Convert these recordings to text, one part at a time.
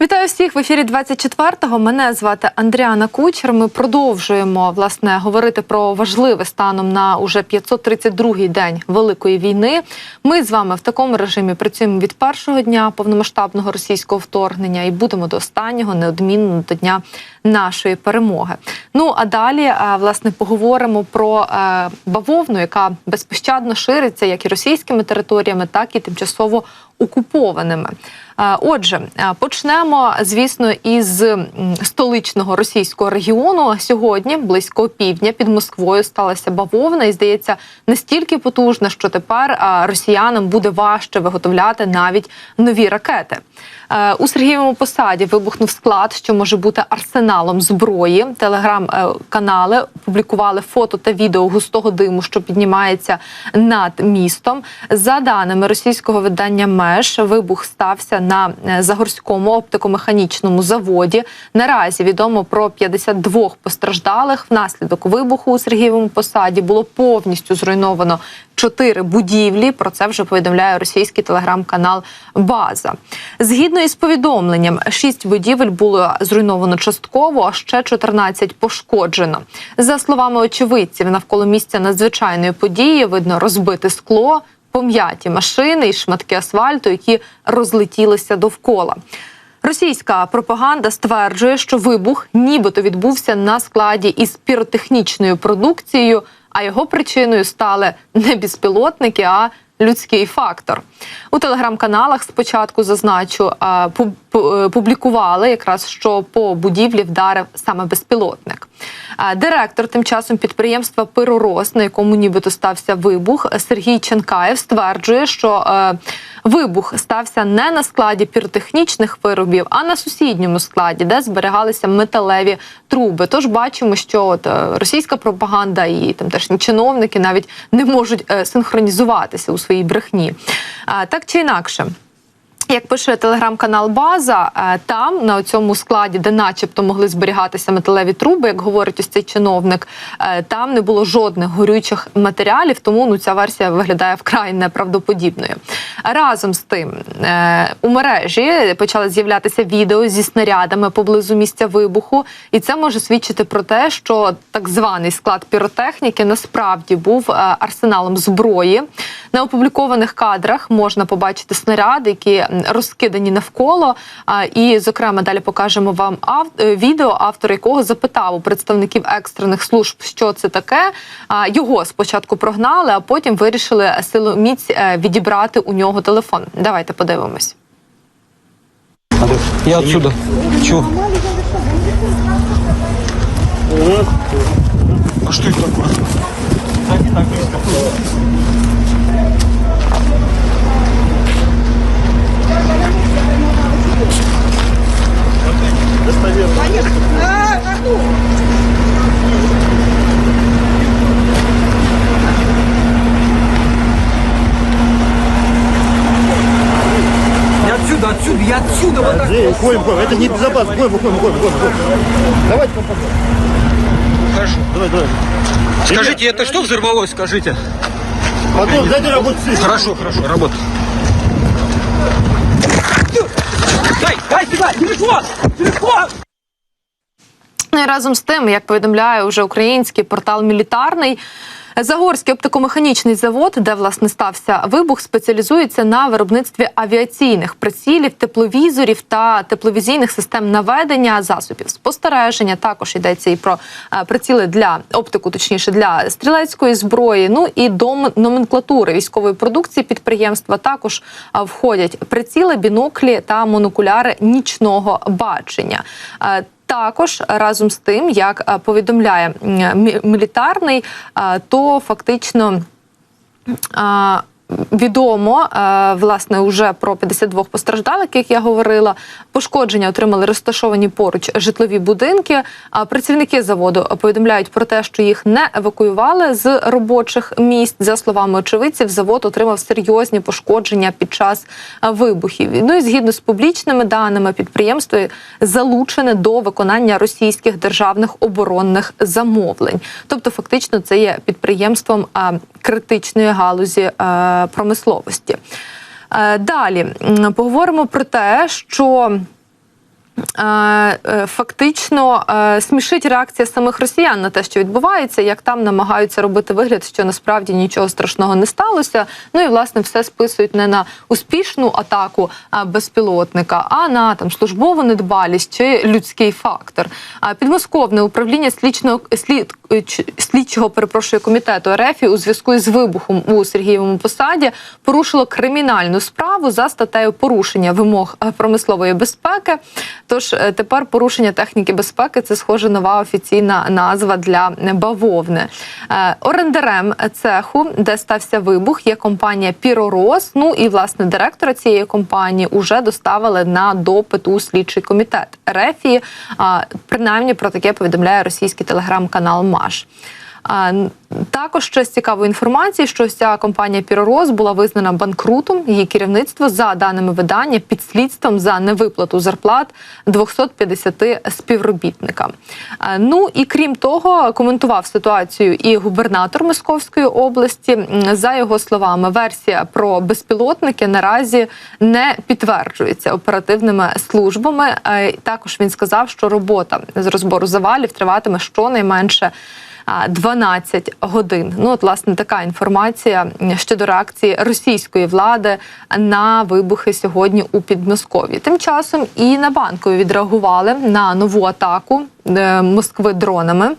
Вітаю всіх в ефірі 24-го. Мене звати Андріана Кучер. Ми продовжуємо власне говорити про важливе станом на уже 532-й день великої війни. Ми з вами в такому режимі працюємо від першого дня повномасштабного російського вторгнення і будемо до останнього неодмінно до дня нашої перемоги. Ну а далі е, власне поговоримо про е, бавовну, яка безпощадно шириться як і російськими територіями, так і тимчасово окупованими. Е, Отже, е, почнемо, звісно, із столичного російського регіону. Сьогодні, близько півдня, під Москвою сталася бавовна, і здається, настільки потужна, що тепер е, росіянам буде важче виготовляти навіть нові ракети. Е, У Сергієвому посаді вибухнув склад, що може бути арсеналом зброї. Телеграм-канали публікували фото та відео густого диму, що піднімається над містом. За даними російського видання МЕЖ, вибух стався на е, Загорському оптикомеханічному заводі. Наразі відомо про 52 постраждалих. Внаслідок вибуху у Сергієвому посаді було повністю зруйновано чотири будівлі. Про це вже повідомляє російський телеграм-канал База. Згідно із повідомленням, шість будівель було зруйновано частково, а ще 14 пошкоджено. За словами очевидців, навколо місця надзвичайної події видно розбите скло, пом'яті машини і шматки асфальту, які розлетілися довкола. Російська пропаганда стверджує, що вибух нібито відбувся на складі із піротехнічною продукцією, а його причиною стали не безпілотники, а людський фактор. У телеграм-каналах спочатку зазначу е, публікували якраз, що по будівлі вдарив саме безпілотник. Директор тим часом підприємства Пиророс, на якому нібито стався вибух, Сергій Ченкаєв стверджує, що е, вибух стався не на складі піротехнічних виробів, а на сусідньому складі, де зберігалися металеві труби. Тож бачимо, що от, е, російська пропаганда і там теж чиновники навіть не можуть е, синхронізуватися у своїй брехні. Так чи інакше. Як пише телеграм-канал База, е, там на цьому складі, де, начебто, могли зберігатися металеві труби, як говорить ось цей чиновник, е, там не було жодних горючих матеріалів, тому ну ця версія виглядає вкрай неправдоподібною. Разом з тим е, у мережі почали з'являтися відео зі снарядами поблизу місця вибуху, і це може свідчити про те, що так званий склад піротехніки насправді був арсеналом зброї. На опублікованих кадрах можна побачити снаряди, які розкидані навколо. І, зокрема, далі покажемо вам е, відео, автор якого запитав у представників екстрених служб, що це таке. Його спочатку прогнали, а потім вирішили силоміць е, відібрати у нього телефон. Давайте подивимось. Я отсюда. Чё? А что это такое? Я отсюда, отсюда, я отсюда вот так. Андрей, уходим, уходим. Это не безопасно. Уходим, уходим, уходим, уходим. Давайте попробуем. Хорошо. Давай, давай. Скажите, это что взорвалось, скажите? Потом дайте работать здесь. Хорошо, хорошо, работа. Дай, дай сюда, телефон! Телефон! Ну разом з тим, як повідомляє уже український портал Мілітарний. Загорський оптикомеханічний завод, де власне стався вибух, спеціалізується на виробництві авіаційних прицілів, тепловізорів та тепловізійних систем наведення засобів спостереження. Також йдеться і про е, приціли для оптику, точніше для стрілецької зброї. Ну і до номенклатури військової продукції підприємства також е, входять приціли, біноклі та монокуляри нічного бачення. Також разом з тим, як е, повідомляє мілітарний, е, то фактично. Відомо е, власне уже про 52 постраждалих, як я говорила. Пошкодження отримали розташовані поруч житлові будинки. А працівники заводу повідомляють про те, що їх не евакуювали з робочих місць. За словами очевидців, завод отримав серйозні пошкодження під час е, вибухів. Ну і згідно з публічними даними, підприємство залучене до виконання російських державних оборонних замовлень. Тобто, фактично, це є підприємством е, критичної галузі промисловості. Е, Далі поговоримо про те, що фактично е, смішить реакція самих росіян на те, що відбувається, як там намагаються робити вигляд, що насправді нічого страшного не сталося. Ну і власне все списують не на успішну атаку безпілотника, а на там службову недбалість чи людський фактор. А підмосковне управління слідчого слід е, слідчого перепрошую комітету РФ у зв'язку з вибухом у Сергієвому посаді порушило кримінальну справу за статтею порушення вимог е, промислової безпеки. Тож е, тепер порушення техніки безпеки це схоже нова офіційна назва для бавовни. Е, Орендарем цеху, де стався вибух, є компанія Піророс. Ну і власне директора цієї компанії уже доставили на допит у слідчий комітет РФ. Принаймні про таке повідомляє російський телеграм-канал Маш. Також ще з цікавої інформації, що ця компанія Піророс була визнана банкрутом. Її керівництво, за даними видання, під слідством за невиплату зарплат 250 співробітникам. Ну і крім того, коментував ситуацію і губернатор Московської області. За його словами, версія про безпілотники наразі не підтверджується оперативними службами. Е, Також він сказав, що робота з розбору завалів триватиме щонайменше а, 12 годин. Ну, от, власне, така інформація щодо реакції російської влади на вибухи сьогодні у Підмосков'ї. Тим часом і на банкові відреагували на нову атаку е, Москви дронами.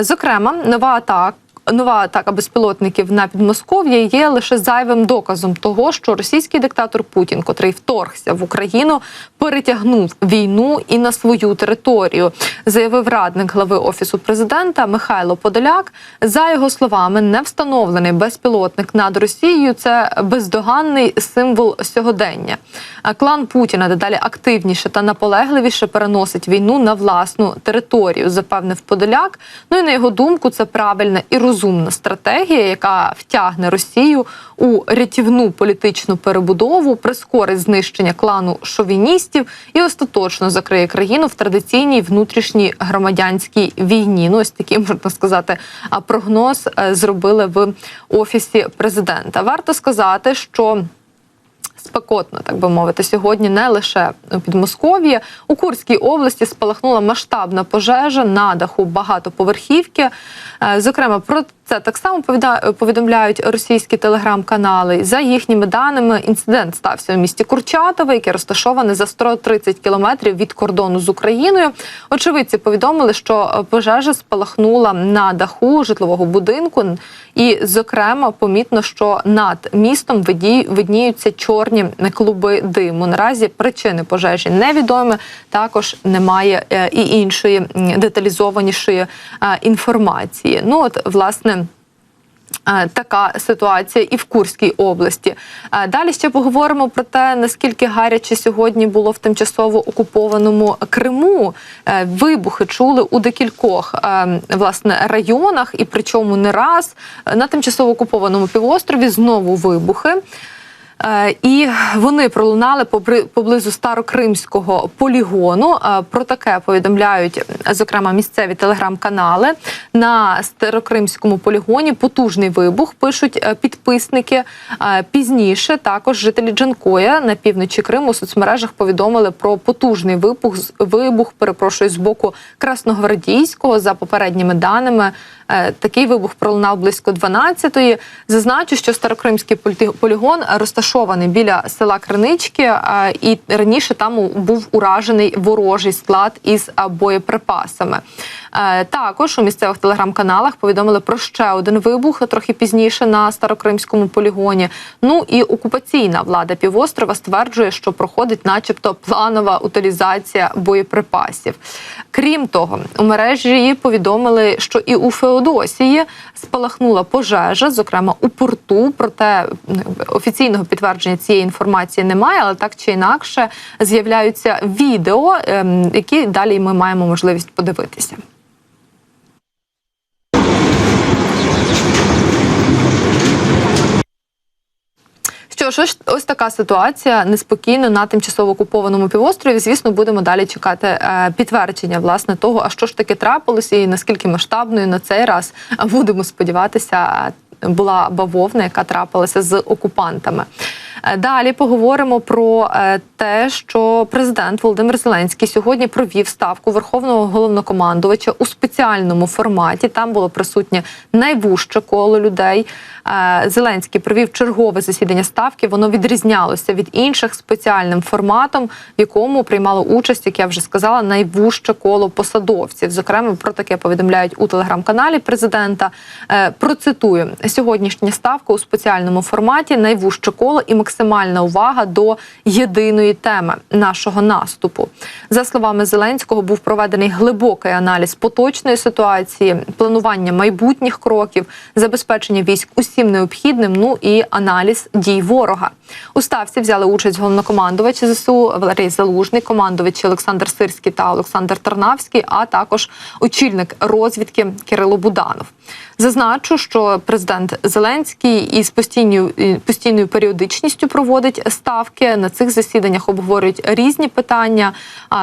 Зокрема, нова атака. Нова атака безпілотників на Підмосков'я є лише зайвим доказом того, що російський диктатор Путін, котрий вторгся в Україну, перетягнув війну і на свою територію, заявив радник глави офісу президента Михайло Подоляк. За його словами, не встановлений безпілотник над Росією це бездоганний символ сьогодення. А клан Путіна дедалі активніше та наполегливіше переносить війну на власну територію, запевнив Подоляк. Ну і на його думку, це правильна і розумна стратегія, яка втягне Росію у рятівну політичну перебудову, прискорить знищення клану шовіністів і остаточно закриє країну в традиційній внутрішній громадянській війні. Ну, ось такий можна сказати, прогноз е, зробили в офісі президента. Варто сказати, що спекотно, так би мовити, сьогодні не лише у Підмосков'ї. У Курській області спалахнула масштабна пожежа на даху багатоповерхівки. Е, Зокрема, про це так само повідомляють російські телеграм-канали. За їхніми даними, інцидент стався у місті Курчатове, яке розташоване за 130 кілометрів від кордону з Україною. Очевидці повідомили, що е, пожежа спалахнула на даху житлового будинку, і, зокрема, помітно, що над містом видніються чорні клуби диму. Наразі причини пожежі невідомі. Також немає е, і іншої деталізованішої е, інформації. Ну от власне. Е, Така ситуація і в Курській області. Е, Далі ще поговоримо про те, наскільки гаряче сьогодні було в тимчасово окупованому Криму. Е, Вибухи чули у декількох власне районах, і причому не раз на тимчасово окупованому півострові знову вибухи. Е, І вони пролунали поблизу старокримського полігону. Е, Про таке повідомляють зокрема місцеві телеграм-канали. На старокримському полігоні потужний вибух пишуть е, підписники. Пізніше також жителі Джанкоя на півночі Криму у соцмережах повідомили про потужний вибух вибух. Перепрошую з боку Красногвардійського. За попередніми даними, такий вибух пролунав близько 12-ї. Зазначу, що старокримський полі- полігон розташований біля села Кринички, і раніше там був уражений ворожий склад із боєприпасами. Е, Також у місцевих телеграм-каналах повідомили про ще один вибух трохи пізніше на старокримському полігоні. Ну і окупаційна влада півострова стверджує, що проходить, начебто, планова утилізація боєприпасів. Крім того, у мережі повідомили, що і у Феодосії спалахнула пожежа, зокрема у порту. Проте ну, офіційного підтвердження цієї інформації немає, але так чи інакше з'являються відео, ем, які далі ми маємо можливість подивитися. Що ж, ось, ось така ситуація неспокійно на тимчасово окупованому півострові. Звісно, будемо далі чекати е, підтвердження власне того, а що ж таки трапилося, і наскільки масштабною на цей раз будемо сподіватися, е, була бавовна, яка трапилася з окупантами. Е, Далі поговоримо про е, те, що президент Володимир Зеленський сьогодні провів ставку верховного головнокомандувача у спеціальному форматі. Там було присутнє найвужче коло людей. Е, Зеленський провів чергове засідання ставки. Воно відрізнялося від інших спеціальним форматом, в якому приймало участь, як я вже сказала, найвужче коло посадовців. Зокрема, про таке повідомляють у телеграм-каналі президента. Процитую сьогоднішня ставка у спеціальному форматі, найвужче коло і максимальна увага до єдиної теми нашого наступу. За словами Зеленського, був проведений глибокий аналіз поточної ситуації, планування майбутніх кроків, забезпечення військ усім необхідним. Ну і аналіз дій ворога. У ставці взяли участь головнокомандувач ЗСУ Валерій Залужний, командувачі Олександр Сирський та Олександр Тарнавський, а також очільник розвідки Кирило Буданов. Зазначу, що президент Зеленський із постійною постійною періодичністю проводить ставки. На цих засіданнях обговорюють різні питання.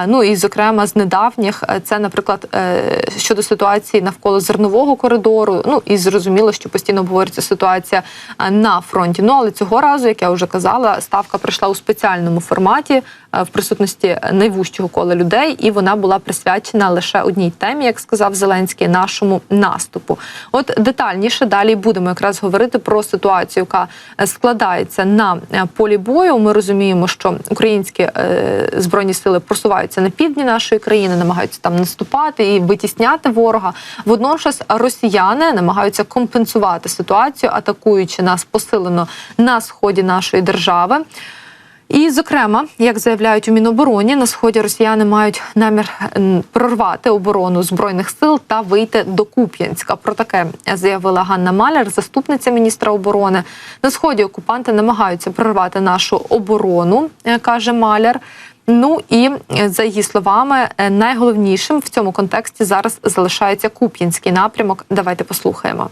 Ну і зокрема з недавніх е, це, наприклад, е, щодо ситуації навколо зернового коридору. Ну і зрозуміло, що постійно обговорюється ситуація е, на фронті. Ну але цього разу, як я вже казала, ставка прийшла у спеціальному форматі в присутності найвужчого кола людей, і вона була присвячена лише одній темі, як сказав Зеленський, нашому наступу. От детальніше далі будемо якраз говорити про ситуацію, яка е, складається на е, полі бою. Ми розуміємо, що українські е, збройні сили просуваються на півдні нашої країни, намагаються там наступати і витісняти ворога. Водночас росіяни намагаються компенсувати ситуацію, атакуючи нас посилено на сході нашої держави. І, зокрема, як заявляють у Мінобороні, на сході росіяни мають намір прорвати оборону збройних сил та вийти до Куп'янська. Про таке заявила Ганна Маляр, заступниця міністра оборони. На сході окупанти намагаються прорвати нашу оборону, е, каже Маляр. Ну і за її словами, е, найголовнішим в цьому контексті зараз залишається Куп'янський напрямок. Давайте послухаємо.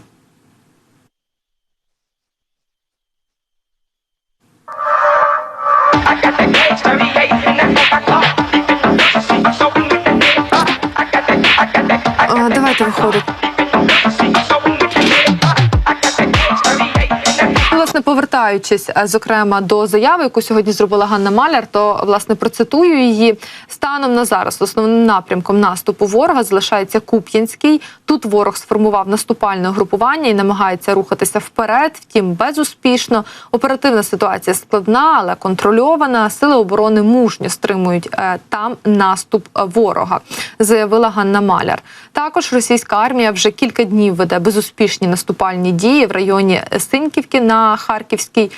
Е, Давайте виходить. Повертаючись, е, зокрема, до заяви, яку сьогодні зробила Ганна Маляр, то власне процитую її станом на зараз. Основним напрямком наступу ворога залишається Куп'янський. Тут ворог сформував наступальне групування і намагається рухатися вперед. Втім, безуспішно. Оперативна ситуація складна, але контрольована. Сили оборони мужньо стримують е, там наступ ворога, заявила Ганна Маляр. Також російська армія вже кілька днів веде безуспішні наступальні дії в районі Синьківки на Харківській е,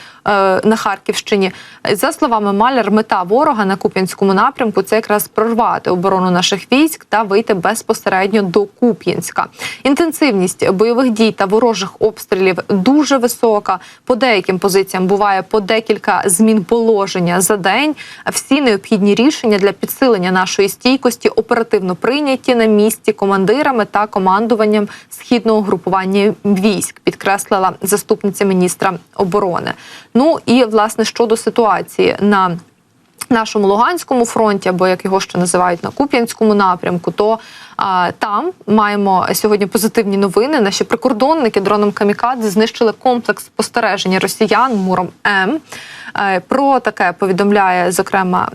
на Харківщині. За словами Маляр, мета ворога на Куп'янському напрямку це якраз прорвати оборону наших військ та вийти безпосередньо до Куп'янська. Інтенсивність бойових дій та ворожих обстрілів дуже висока. По деяким позиціям буває по декілька змін положення за день. Всі необхідні рішення для підсилення нашої стійкості оперативно прийняті на місці командирами та командуванням східного групування військ, підкреслила заступниця міністра оборони. Ну і власне щодо ситуації на нашому Луганському фронті, або як його ще називають на Куп'янському напрямку, то а, там маємо сьогодні позитивні новини. Наші прикордонники дроном Камікадзе знищили комплекс спостереження росіян Муром М. Е, Про таке повідомляє зокрема.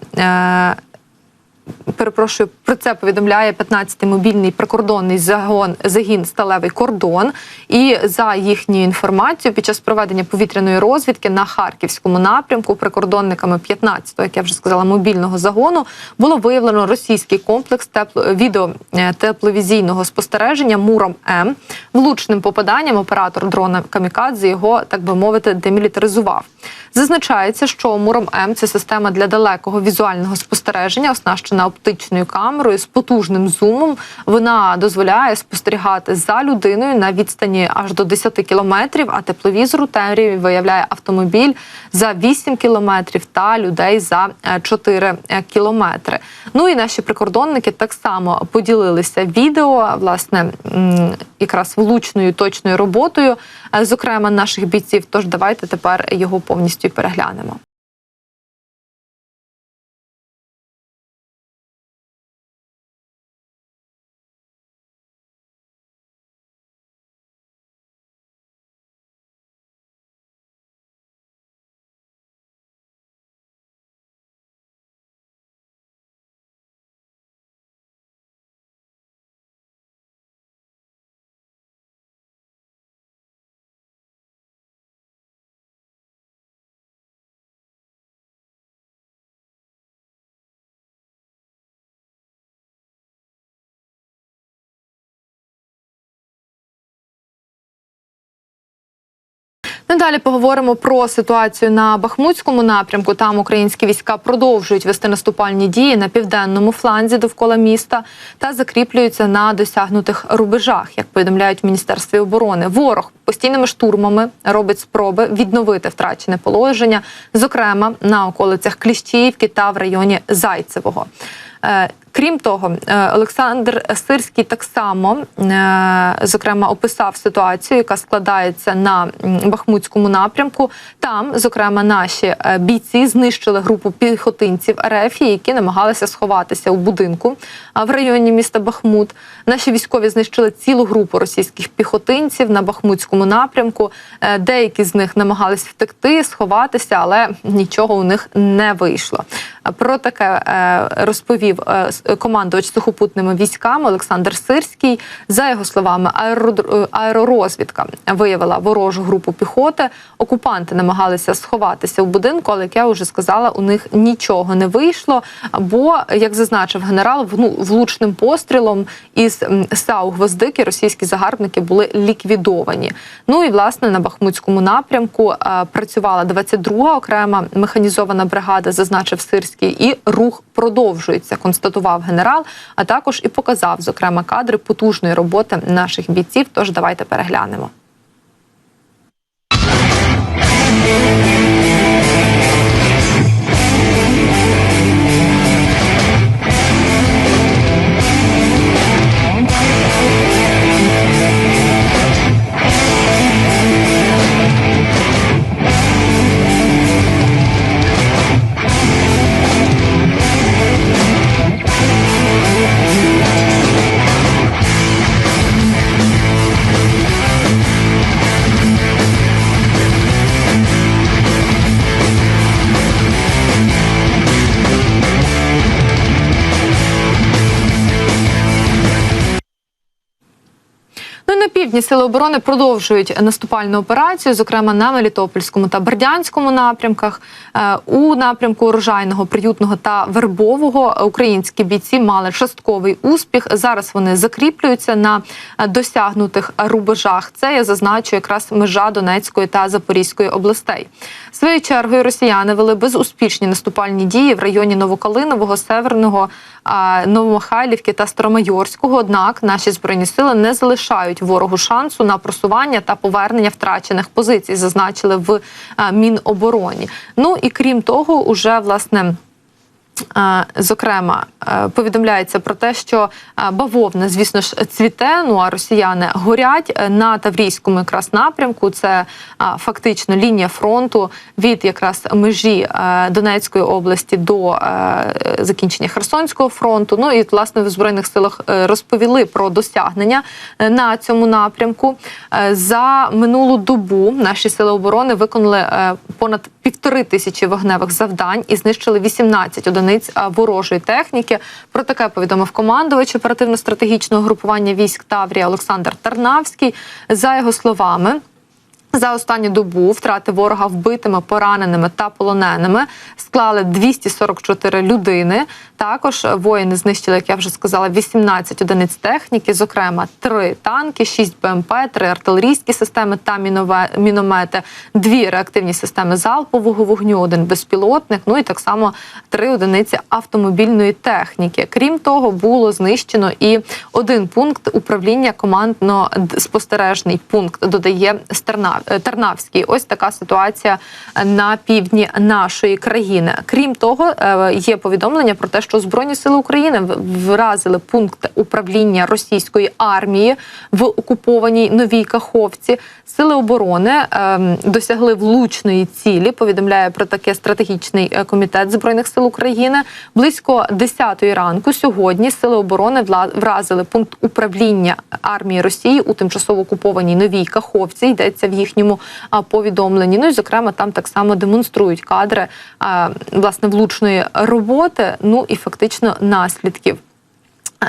Перепрошую, про це повідомляє 15-й мобільний прикордонний загон загін Сталевий кордон. І за їхньою інформацією, під час проведення повітряної розвідки на харківському напрямку прикордонниками 15-го, як я вже сказала, мобільного загону було виявлено російський комплекс тепло відео е, спостереження Муром М. Влучним попаданням оператор дрона Камікадзе його, так би мовити, демілітаризував. Зазначається, що Муром М це система для далекого візуального спостереження, оснащена оптичною камерою з потужним зумом. Вона дозволяє спостерігати за людиною на відстані аж до 10 кілометрів, а тепловізор у темряві виявляє автомобіль за 8 кілометрів та людей за е, 4 кілометри. Ну і наші прикордонники так само поділилися відео, власне, якраз влучною точною роботою, е, зокрема наших бійців. Тож давайте тепер його повністю переглянемо. Надалі поговоримо про ситуацію на Бахмутському напрямку. Там українські війська продовжують вести наступальні дії на південному фланзі довкола міста та закріплюються на досягнутих рубежах, як повідомляють в міністерстві оборони. Ворог постійними штурмами робить спроби відновити втрачене положення, зокрема на околицях Кліщіївки та в районі Зайцевого. Крім того, е, Олександр Сирський так само е, зокрема описав ситуацію, яка складається на Бахмутському напрямку. Там, зокрема, наші е, бійці знищили групу піхотинців РФ, які намагалися сховатися у будинку в районі міста Бахмут. Наші військові знищили цілу групу російських піхотинців на Бахмутському напрямку. Деякі з них намагались втекти, сховатися, але нічого у них не вийшло. Про таке розповів командувач сухопутними військами Олександр Сирський. За його словами, е, аеророзвідка виявила ворожу групу піхоти. Окупанти намагалися сховатися у будинку, але як я вже сказала, у них нічого не вийшло. Бо, як зазначив генерал, вну- влучним пострілом із САУ Гвоздики російські загарбники були ліквідовані. Ну і власне на Бахмутському напрямку е, працювала 22-га окрема механізована бригада, зазначив Сирський, і рух продовжується, констатував генерал. А також і показав зокрема кадри потужної роботи наших бійців. Тож давайте переглянемо. І на півдні сили оборони продовжують наступальну операцію, зокрема на Мелітопольському та Бердянському напрямках. Е, У напрямку урожайного, приютного та вербового українські бійці мали частковий успіх. Зараз вони закріплюються на досягнутих рубежах. Це я зазначу якраз межа Донецької та Запорізької областей. Своєю чергою росіяни вели безуспішні наступальні дії в районі Новокалинового, Северного, а, Новомихайлівки та Старомайорського. Однак наші збройні сили не залишають ворогу шансу на просування та повернення втрачених позицій, зазначили в Мінобороні. Ну і крім того, уже власне. Зокрема, е, повідомляється про те, що е, бавовна, звісно ж, цвіте. Ну а росіяни горять Е, на Таврійському якраз напрямку. Це фактично лінія фронту від якраз межі Донецької області до закінчення Херсонського фронту. Ну і власне в збройних силах розповіли про досягнення на цьому напрямку. За минулу добу наші сили оборони виконали понад півтори тисячі вогневих завдань і знищили 18 одиниць а, ворожої техніки. Про таке повідомив командувач оперативно-стратегічного групування військ Таврія Олександр Тарнавський. За його словами. За останню добу втрати ворога вбитими, пораненими та полоненими склали 244 людини. Також воїни знищили, як я вже сказала, 18 одиниць техніки, зокрема 3 танки, 6 БМП, 3 артилерійські системи та мінове- міномети, 2 реактивні системи залпового вогню, один безпілотник. Ну і так само 3 одиниці автомобільної техніки. Крім того, було знищено і один пункт управління командно-спостережний пункт додає е, Ось така ситуація на півдні нашої країни. Крім того, е, є повідомлення про те, що Збройні сили України вразили пункт управління російської армії в окупованій новій Каховці. Сили оборони ем, досягли влучної цілі. Повідомляє про таке стратегічний е, комітет збройних сил України. Близько 10-ї ранку сьогодні сили оборони вразили пункт управління армії Росії у тимчасово окупованій новій Каховці. Йдеться в їхньому повідомленні. Ну і зокрема там так само демонструють кадри а, власне влучної роботи. Ну і фактично наслідків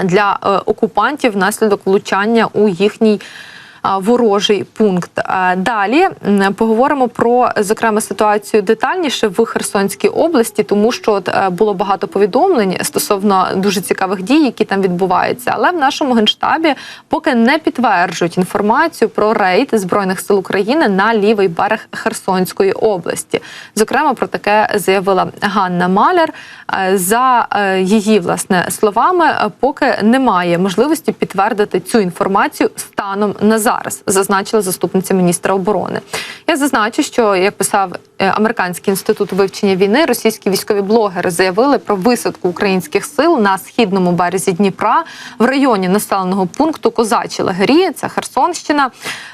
для е, окупантів внаслідок влучання у їхній. Ворожий пункт. Далі поговоримо про зокрема ситуацію детальніше в Херсонській області, тому що от, е, було багато повідомлень стосовно дуже цікавих дій, які там відбуваються. Але в нашому генштабі поки не підтверджують інформацію про рейд збройних сил України на лівий берег Херсонської області. Зокрема, про таке заявила Ганна Маляр. Е, За е, її власне словами, поки немає можливості підтвердити цю інформацію станом на зараз, зазначила заступниця міністра оборони. Я зазначу, що як писав е, американський інститут вивчення війни, російські військові блогери заявили про висадку українських сил на східному березі Дніпра в районі населеного пункту Козачі Лагері, це Херсонщина.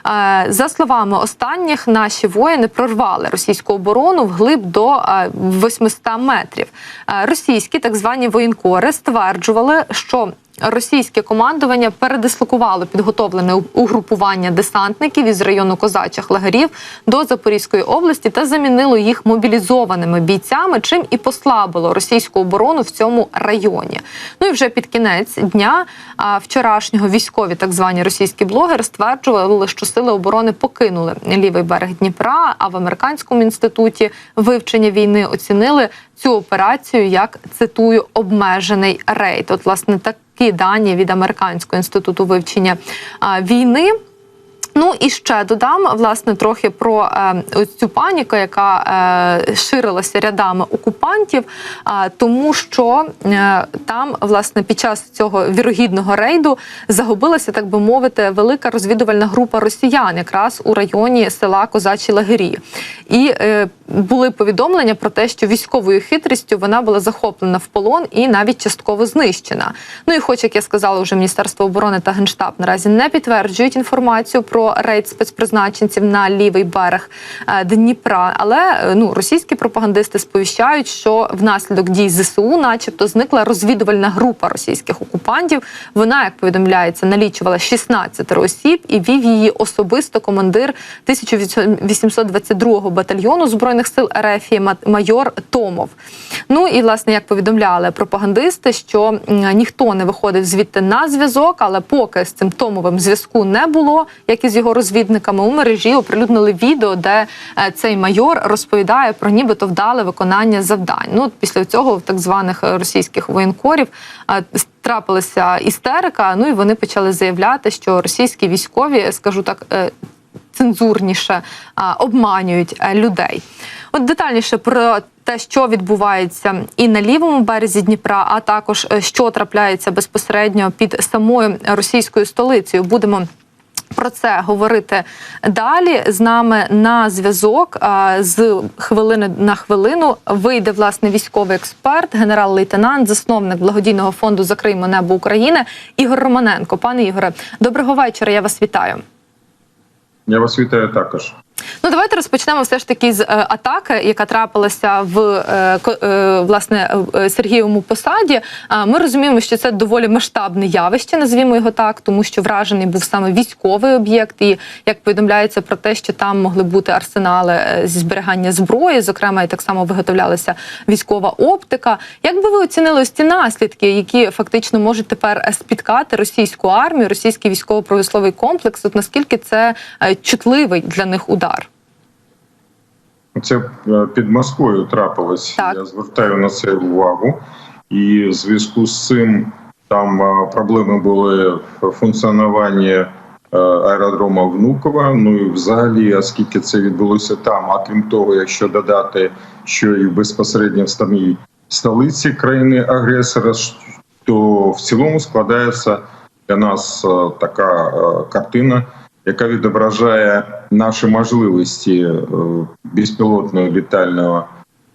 Е, За словами останніх, наші воїни прорвали російську оборону вглиб до е, 800 метрів. Е, Російські так звані воєнкори стверджували, що Російське командування передислокувало підготовлене угрупування десантників із району козачих лагерів до Запорізької області та замінило їх мобілізованими бійцями, чим і послабило російську оборону в цьому районі. Ну і вже під кінець дня вчорашнього військові так звані російські блогери стверджували, що сили оборони покинули лівий берег Дніпра. А в американському інституті вивчення війни оцінили цю операцію як цитую обмежений рейд. От власне такі дані від американського інституту вивчення війни. Ну і ще додам власне трохи про е, ось цю паніку, яка е, ширилася рядами окупантів, а, тому що е, там, власне, під час цього вірогідного рейду загубилася, так би мовити, велика розвідувальна група росіян, якраз у районі села Козачі Лагері. І е, були повідомлення про те, що військовою хитрістю вона була захоплена в полон і навіть частково знищена. Ну і хоч, як я сказала, вже Міністерство оборони та Генштаб наразі не підтверджують інформацію про рейд спецпризначенців на лівий берег е, Дніпра. Але е, ну російські пропагандисти сповіщають, що внаслідок дій ЗСУ, начебто, зникла розвідувальна група російських окупантів. Вона, як повідомляється, налічувала 16 осіб і вів її особисто командир 1822-го батальйону збройних сил РФ майор Томов. Ну і власне, як повідомляли пропагандисти, що ніхто не виходив звідти на зв'язок, але поки з цим Томовим зв'язку не було, як і з його розвідниками, у мережі оприлюднили відео, де е, цей майор розповідає про нібито вдале виконання завдань. Ну після цього в так званих е, російських воєнкорів е, трапилася істерика. Ну і вони почали заявляти, що російські військові, скажу так. Цензурніше обманюють е, людей. От детальніше про те, що відбувається і на лівому березі Дніпра, а також е, що трапляється безпосередньо під самою російською столицею. Будемо про це говорити далі. З нами на зв'язок з хвилини на хвилину вийде власне військовий експерт, генерал-лейтенант, засновник благодійного фонду Закриймо небо України Ігор Романенко. Пане Ігоре, доброго вечора. Я вас вітаю. Я вас вітаю також. Ну, давайте розпочнемо все ж таки з е, атаки, яка трапилася в е, е, власне Сергієвому посаді. Ми розуміємо, що це доволі масштабне явище, назвімо його так, тому що вражений був саме військовий об'єкт, і як повідомляється про те, що там могли бути арсенали зі зберігання зброї, зокрема, і так само виготовлялася військова оптика. Як би ви оцінили ось ці наслідки, які фактично можуть тепер спіткати російську армію, російський військово-промисловий комплекс? От наскільки це чутливий для них удар? Це е, під Москвою трапилось. Так. Я звертаю на це увагу. І в зв'язку з цим там е, проблеми були в функціонуванні е, аеродрому Внукова. Ну і взагалі, оскільки це відбулося там, а крім того, якщо додати, що і безпосередньо в самій столиці країни агресора, то в цілому складається для нас така картина, яка відображає наші можливості е, безпілотного літального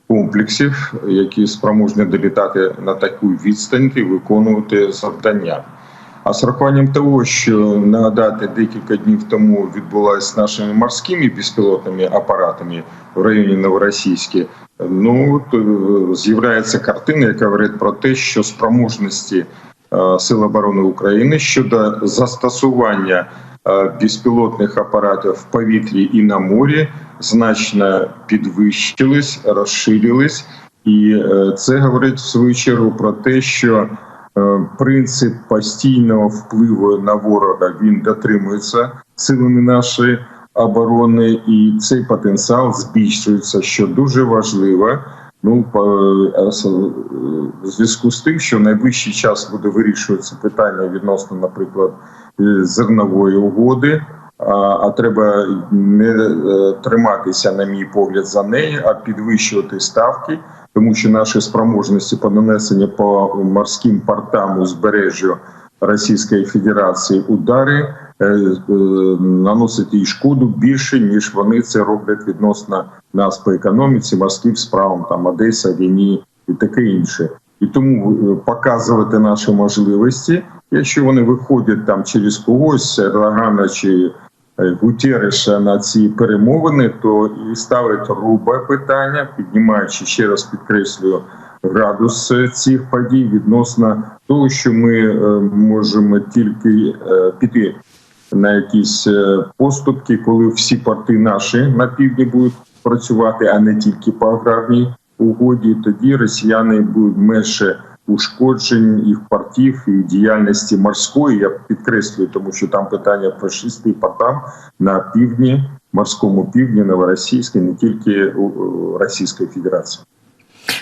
комплексів, які спроможні долітати на таку відстань і виконувати завдання. А з урахуванням того, що нагадати декілька днів тому відбулася нашими морськими безпілотними апаратами в районі Новоросійське, ну от, е, з'являється картина, яка говорить про те, що спроможності е, Сил оборони України щодо застосування безпілотних апаратів в повітрі і на морі значно підвищились, розширились, і е, це говорить в свою чергу про те, що е, принцип постійного впливу на ворога він дотримується силами нашої оборони, і цей потенціал збільшується, що дуже важливо. Ну, по- е, е, зв'язку з тим, що найближчий час буде вирішуватися питання відносно, наприклад, зернової угоди. А, треба не е, триматися, на мій погляд, за неї, а підвищувати ставки, тому що наші спроможності по нанесенню по морським портам узбережжю Російської Федерації удари е, е, їй шкоду більше ніж вони це роблять відносно нас по економіці, морським справам, там Одеса, Війні і таке інше. І тому е, показувати наші можливості, якщо вони виходять там через когось Ердогана чи е, Гутерреша на ці перемовини, то і ставить грубе питання, піднімаючи ще раз підкреслюю градус е, цих подій відносно того, що ми можемо тільки піти на якісь поступки, коли всі порти наші на півдні будуть працювати, а не тільки по аграрній угоді. Тоді росіяни будуть менше ушкоджень їх портів і діяльності морської. Я підкреслюю, тому що там питання про шести портам на півдні, морському півдні, новоросійській, не тільки Російської Федерації.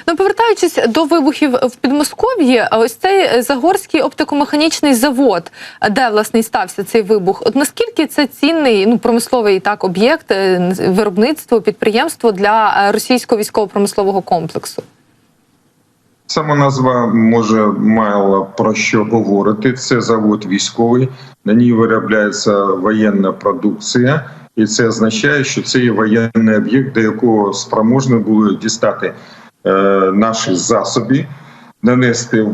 Ну, повертаючись до вибухів в Підмосков'ї, ось цей Загорський оптикомеханічний завод, де власне стався цей вибух. От наскільки це цінний ну промисловий так об'єкт, е, виробництво, підприємство для е, російського військово-промислового комплексу? Сама назва може мало про що говорити. Це завод військовий, на ній виробляється воєнна продукція, і це означає, що це є воєнний об'єкт, до якого спроможні були дістати наші засоби, нанести е,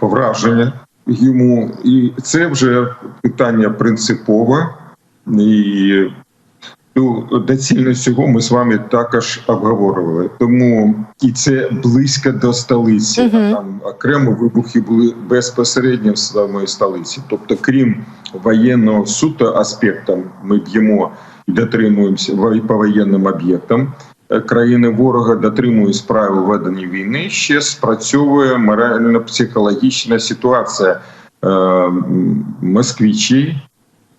враження йому. І це вже питання принципове. І Ну, доцільність цього ми з вами також обговорювали. Тому і це близько до столиці. А Там окремо вибухи були безпосередньо в самої столиці. Тобто, крім воєнного суто аспекту, ми б'ємо і дотримуємося по воєнним об'єктам. Е, Країни ворога дотримуються правил ведення війни. Ще спрацьовує морально-психологічна ситуація е, м,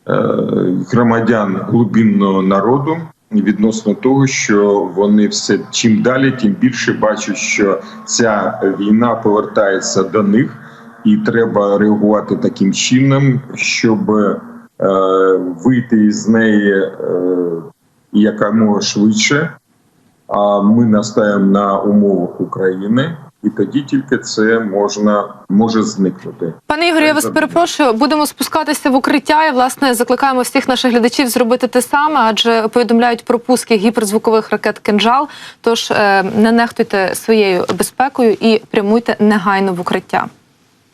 е, громадян глибинного народу відносно того, що вони все чим далі, тим більше бачать, що ця війна повертається до них, і треба реагувати таким чином, щоб е, вийти із неї е, якомога швидше. А ми настаємо на умовах України, і тоді тільки це можна може зникнути. Пане Ігорю, я вас перепрошую. Будемо спускатися в укриття і власне закликаємо всіх наших глядачів зробити те саме, адже повідомляють про пуски гіперзвукових ракет кинжал. Тож е, не нехтуйте своєю безпекою і прямуйте негайно в укриття.